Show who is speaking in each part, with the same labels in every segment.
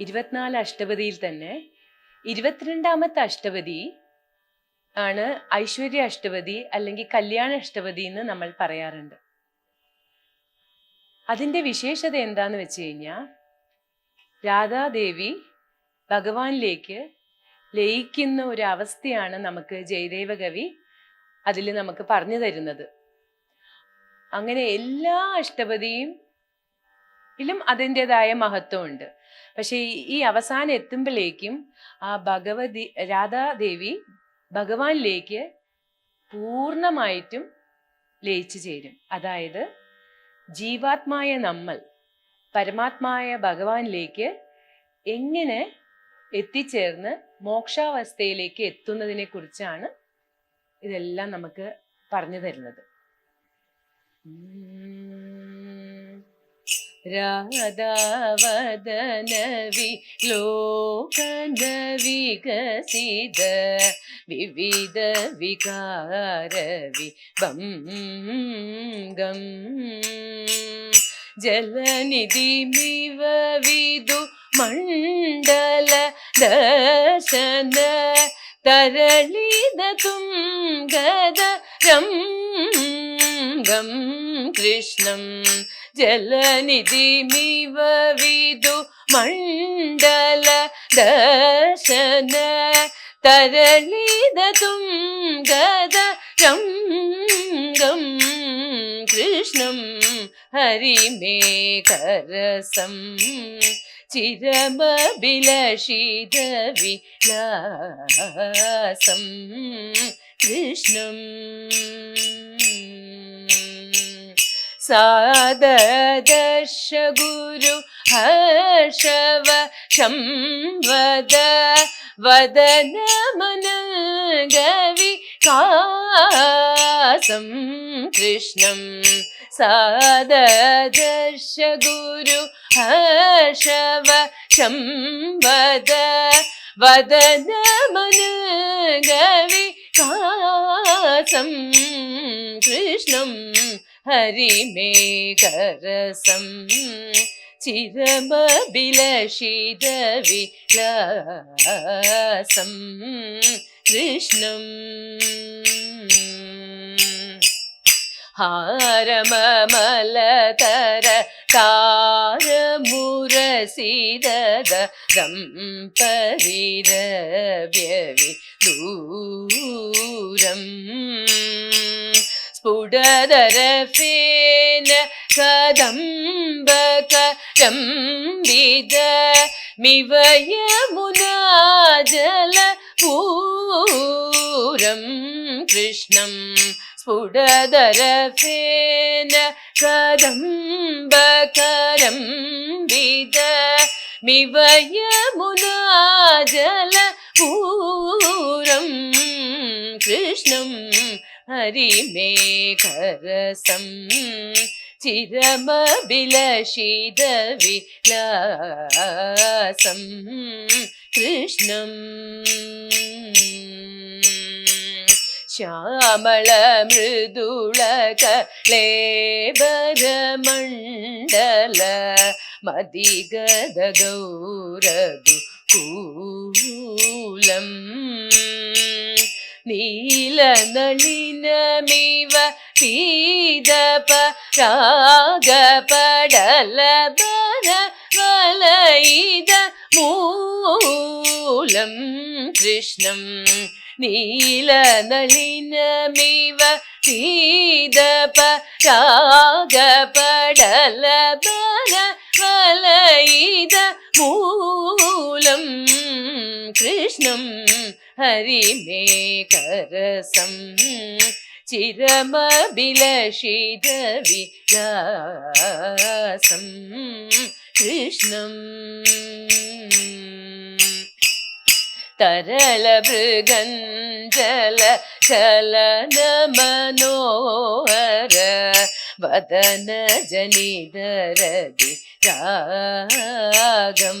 Speaker 1: ഇരുപത്തിനാല് അഷ്ടപതിയിൽ തന്നെ ഇരുപത്തിരണ്ടാമത്തെ അഷ്ടപതി ആണ് ഐശ്വര്യ അഷ്ടപതി അല്ലെങ്കിൽ കല്യാണ അഷ്ടപതി എന്ന് നമ്മൾ പറയാറുണ്ട്. അതിന്റെ വിശേഷത എന്താന്ന് വെച്ച് കഴിഞ്ഞാൽ രാധാദേവി ഭഗവാനിലേക്ക് ലയിക്കുന്ന ഒരു അവസ്ഥയാണ് നമുക്ക് ജയദേവ കവി അതിൽ നമുക്ക് പറഞ്ഞു തരുന്നത്. അങ്ങനെ എല്ലാ അഷ്ടപതിയും ഇതിലും അതിന്റെതായ മഹത്വമുണ്ട്. പക്ഷേ ഈ- അവസാനം എത്തുമ്പോഴേക്കും ആ ഭഗവതി രാധാദേവി ഭഗവാനിലേക്ക് പൂർണമായിട്ടും ലയിച്ചു ചേരും. അതായത് ജീവാത്മായ നമ്മൾ പരമാത്മായ ഭഗവാനിലേക്ക് എങ്ങനെ എത്തിച്ചേർന്ന് മോക്ഷാവസ്ഥയിലേക്ക് എത്തുന്നതിനെ കുറിച്ചാണ് ഇതെല്ലാം നമുക്ക് പറഞ്ഞു തരുന്നത്. ഉം. രാധാവദനവി ലോകന വികസിത വിവിധ വികാരവി ഭംഗം ജലനിധിമിവ വിദു മണ്ഡല ദർശന തരളിത തുംഗദ ഗം കൃഷ്ണം ജലനിധിമിവ വിദു മണ്ഡല ദർശന തരളിത തുംഗദ രംഗം കൃഷ്ണം ഹരിമേകരസം ചിരമഭിലഷിത വിലാസം കൃഷ്ണം സാദർശ ഗുരു ഹർഷവ ശംവദ വദന മനഗവി കാസം കൃഷ്ണം സാദർശ ഗുരു ഹർഷവ ശംവദ വദന മനഗവി കാസം കൃഷ്ണം ഹരിമേകരസം ചിരമഭിലഷിത വിലാസം കൃഷ്ണം ഹാരമമലതര താരമുരസിദദ പരിരവ്യവി ಕದರಫೇನ ಕದಂಬಕ ರಂಬಿದ మివయ మునాజల పూరం కృష్ణం స్ఫుడదరఫేన కదంబకరం విద మివయ మునాజల పూ ഹരിമേഘരസം ചിരമഭിലഷിത വിലാസം കൃഷ്ണം ശ്യാമള മൃദുളക ലേബരമണ്ഡല മതിഗത കൂലം പീതപ രാഗപടലബര വലയിത മൂലം കൃഷ്ണം നീലനളിനമിവ പീതപ രാഗപടലബര വലയിത മൂലം കൃഷ്ണം ഹരിമേകരസം ചിരമഭിലഷിത വിലാസം കൃഷ്ണം തരള മൃഗഞ്ജല ചലന മനോഹര വദന ജനിതരതി രാഗം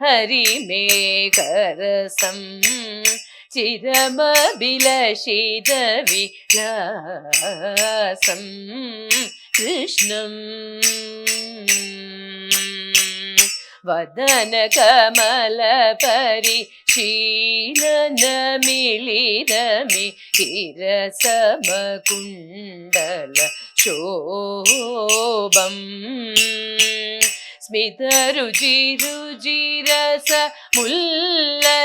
Speaker 1: ഹരിമേഘരസം ചിരമബിലശീതവിലാസം കൃഷ്ണം വദന കമല വദനകമലപരി ശീലനമിളിരമി കിരസമകുണ്ടല ശോഭം స్మిత రుచి రుచి రస ముల్లసితాదర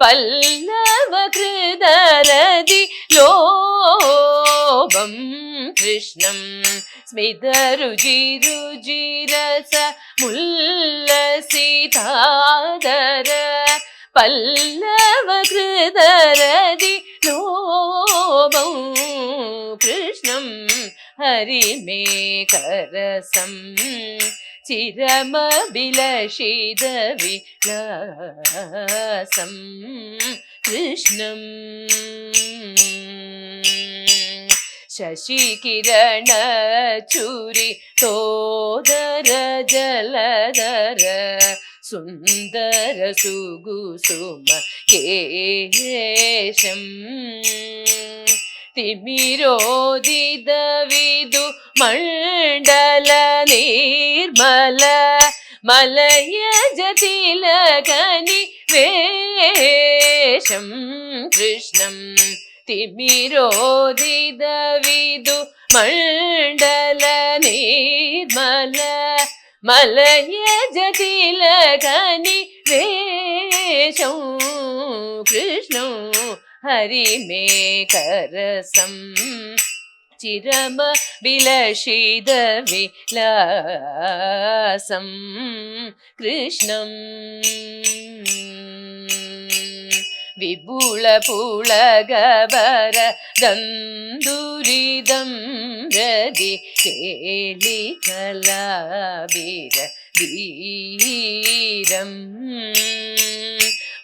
Speaker 1: పల్లవ కృదరది లోభం కృష్ణం స్మిత రుచి రుచి రస ముల్లసితాదర పల్లవ కృదరది ഹരിമേകരസം ചിരമബിലഷിതവിലാസം കൃഷ്ണം ശശികിരണ ചുരി തോദര ജലധര സുന്ദര സുഗുസുമ കേശം. തിമിരോദിത വിദു മണ്ഡല നീർമല മലയജ തിലകനി വേഷം കൃഷ്ണം തിമിരോദിത വിദു മണ്ഡല നീർമല മലയജ തിലകനി വേഷം കൃഷ്ണ ഹരിമേകരസം ചിരമ വിലസിത വിലാസം കൃഷ്ണം വിപുളപുളകവരദന്തുരിതം രതി കേളി കലാവിര ധീരം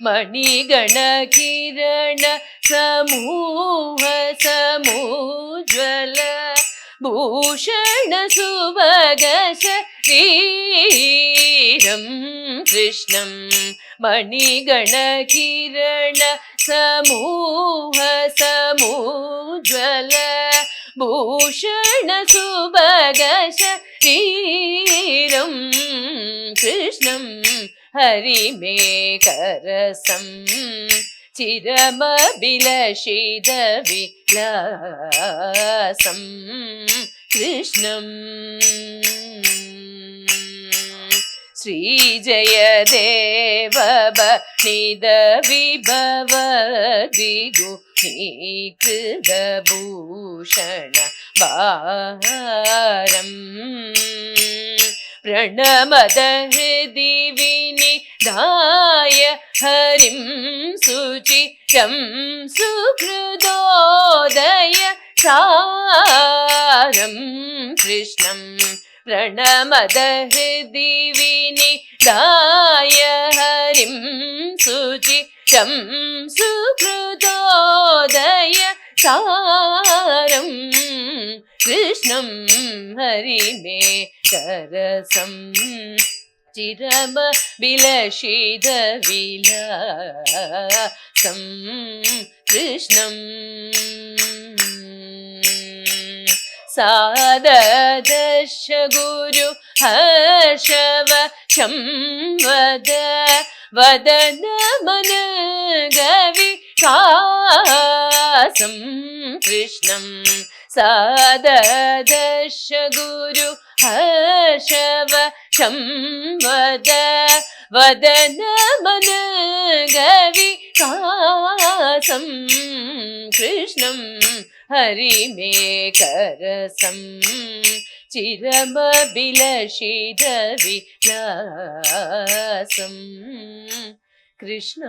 Speaker 1: മണിഗണ കിരണ समूह समुज्वल भूषण सुभग शरीरं कृष्णं मणिगणकिरण समूह समुज्वल भूषण सुभग शरीरं कृष्णं हरिमेकरसं चिरमभिलषिदविलसं कृष्णम् श्रीजयदेव भिदवि भव विगुहितृदभूषण वाहारम् प्रणमद हृदिनिधाय हरिम् सुचिरं सुहृदोदय सारं कृष्णं प्रणमद हृदि विनिधाय हरिं सुचिरं सुहृदोदय सारं कृष्णं हरिमे ചിരമ വിലസിത വിലാസം കൃഷ്ണം സാദദശ ഗുരു ഹർഷവ ശംവദ വദന മന ഗവികാസം കൃഷ്ണം സാദദശ ഗുരു ഹർഷവ ക്ഷം വദ വദന മനഗവി കാസം കൃഷ്ണം ഹരിമേ കരസം ചിരമബിലഷിതവിലാസം കൃഷ്ണ